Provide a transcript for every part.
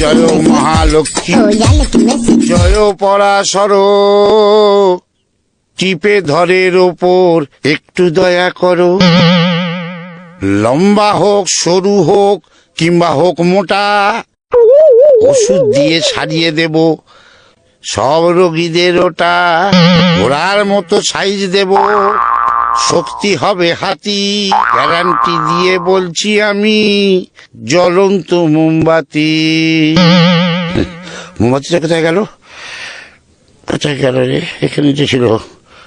জয় মহালক্ষ্মী. জয় পরাশর। টিপে ধরের ওপর একটু দয়া করো। লম্বা হোক সরু হোক কিংবা হোক মোটা ওষুধ দিয়ে সারিয়ে দেব। সব রোগীদের ওটা ঘোড়ার মতো সাইজ দেব। শক্তি হবে হাতি। গ্যারান্টি দিয়ে বলছি আমি, জ্বলন্ত মোমবাতি। মোমবাতিটা কোথায় গেল? কোথায় গেল রে? এখানে যে ছিল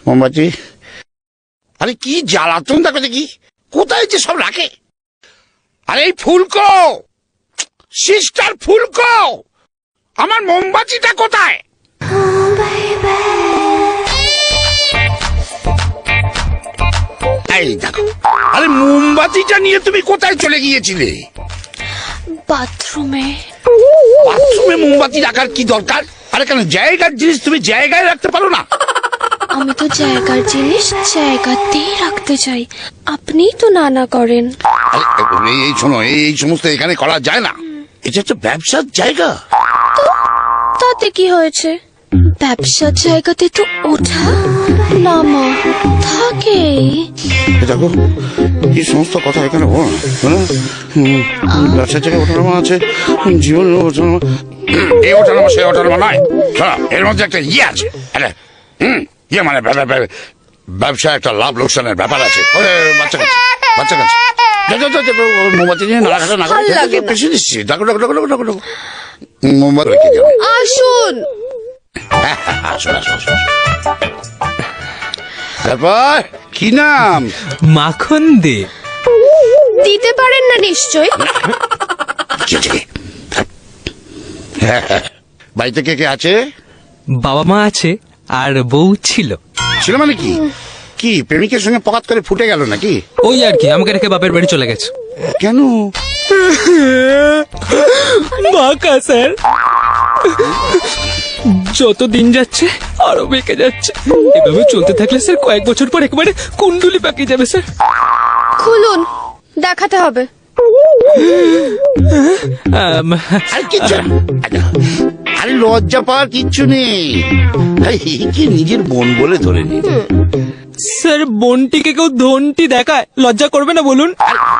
মোমবাতি। আরে কি জ্বালাতন দেখো দেখি। কোথায় যে সব রাখে? আরে এই ফুলকো! সিস্টার ফুলকো! আমার মোমবাতিটা কোথায়? এই দেখো আরে মোমবাতিটা নিয়ে তুমি কোথায় চলে গিয়েছিলে? বাথরুমে। বাথরুমে মোমবাতি রাখার কি দরকার? আরে কেন জায়গার জিনিস তুমি জায়গায় রাখতে পারো না? আমি তো জায়গার জিনিস জায়গাতেই রাখতে চাই। আপনিই তো নানা করেন। আরে, এই- শোনো এই এই সমস্ত এখানে করা যায় না। এটা একটা ব্যবসার জায়গা। তাতে কি হয়েছে? ব্যবসার জায়গাতে তো ওঠা নামা থাকেই এ দেখো এই সমস্ত কথা এখানে বলো? ব্যবসার জায়গায় ওঠানামা আছে জীবন ওঠানামা এই ওঠানামা সেই ওঠানামা নয়। শোনো, এর মধ্যে একটা ইয়ে আছে। একটা হুম, ইয়ে মানে ব্যা- ব্যা- ব্যবসা একটা লাভ লোকসানের ব্যাপার আছে। ওরে, বাচ্চা কাছে বাচ্চা কাছে মোমবাতি নিয়ে নাড়া খাটা না। বেশি দিচ্ছি। ডাকো ডাকো ডাকো ডাকো ডাকো ডাকো মোমবাতি রেখে আসুন আসো আসো আসো আসো। তারপর কি নাম? মাখন দে। দিতে পারেন না নিশ্চয় কি হচ্ছে কি? বাড়িতে কে কে আছে? বাবা মা আছে আর বউ ছিল। ছিল মানে কি? কি প্রেমিকের সঙ্গে পকাত করে ফুটে গেল নাকি? ওই আর কি আমাকে রেখে বাপের বাড়ি চলে গেছে। কেন? বাঁকা স্যার যত দিন যাচ্ছে আরও বেঁকে যাচ্ছে। এভাবে চলতে থাকলে স্যার কয়েক বছর পর একেবারে কুণ্ডুলি পাকিয়ে যাবে স্যার। খুলুন দেখাতে হবে। আম, আর না। আচ্ছা, লজ্জা পাওয়ার কিচ্ছু নেই। আরে, এই কি নিজের বোন বলে ধরে নি স্যার বোনটিকে কেউ ধনটি দেখায় লজ্জা করবে না বলুন?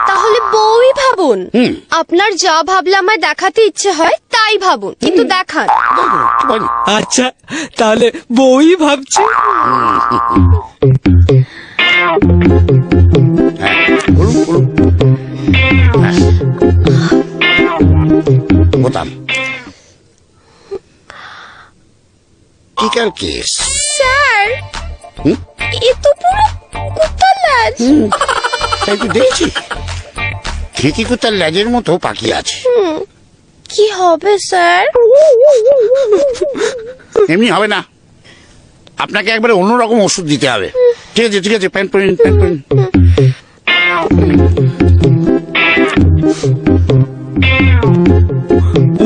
তাহলে বউই ভাবুন। আপনার যা ভাবলে আমায় দেখাতে ইচ্ছে হয় তাই ভাবুন। কিন্তু দেখান। আচ্ছা তাহলে বউই ভাবছে? বলুন, বলুন। বোতাম টিকার কেস? লাজ তাই তো দেখছি। খেকি কুত্তার ল্যাজের মতো পাখি আছে। কি হবে স্যার? এমনি হবে না। আপনাকে একবারে অন্যরকম ওষুধ দিতে হবে। ঠিক আছে ঠিক আছে প্যান্ট পরিন প্যান্ট পরিন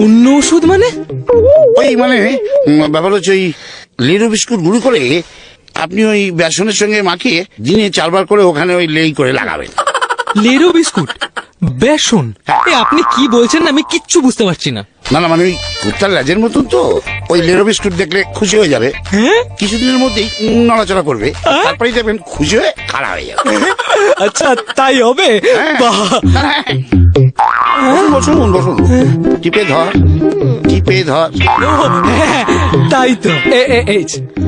অন্য ওষুধ মানে? ওই মানে ব্যাপার হচ্ছে ওই লেরো বিস্কুট গুঁড়ো করে আপনি ওই বেসনের সঙ্গে মাখিয়ে দিনে চারবার করে ওখানে ওই লেই করে লাগাবেন। লেরো বিস্কুট বেসন এ আপনি কি বলছেন আমি কিচ্ছু বুঝতে পারছি না। না না মানে ওই কুত্তার ল্যাজের মতন তো। ওই লেরো বিস্কুট দেখলে খুশি হয়ে যাবে। হ্যাঁ? কিছুদিনের মধ্যেই নড়াচড়া করবে। তারপরেই দেখবেন খুশি হয়ে খারাপ হয়ে যাবে। আচ্ছা তাই হবে? বাহ। না, না, বসুন বসুন বসুন। টিপে ধর টিপে ধর। ও, হ্যাঁ, তাই তো। এ এ এই যে, বাহ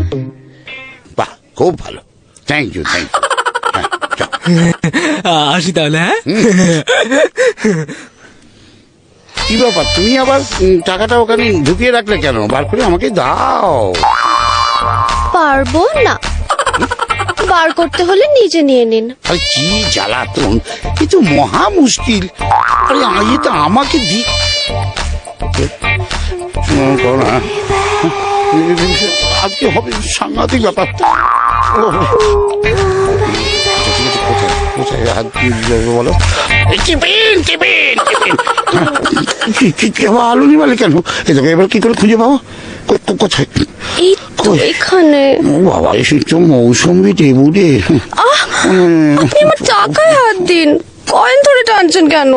খুব ভালো। থ্যাংক ইউ থ্যাংক ইউ আ, আসি তাহলে হ্যাঁ? কি ব্যাপার? তুমি আবার উম, টাকাটা ওখানে ঢুকিয়ে রাখলে কেন? বার করে আমাকে দাও। পারব না। বার করতে হলে নিজে নিয়ে নিন। আরে কি জ্বালাতন। এ তো মহা মুশকিল। আরে আগে তো আমাকে দি শোনো, করো না। আজকে হবে সাংঘাতিক ব্যাপার। বলো কেন? এবার কি করে খুঁজে পাবো? কোথায়? এখানে। বাবা এসে তো মৌসুমি টেবুলে আহ আপনি আমার টাকায় হাত দিন। কয়েন ধরে টানছেন কেন?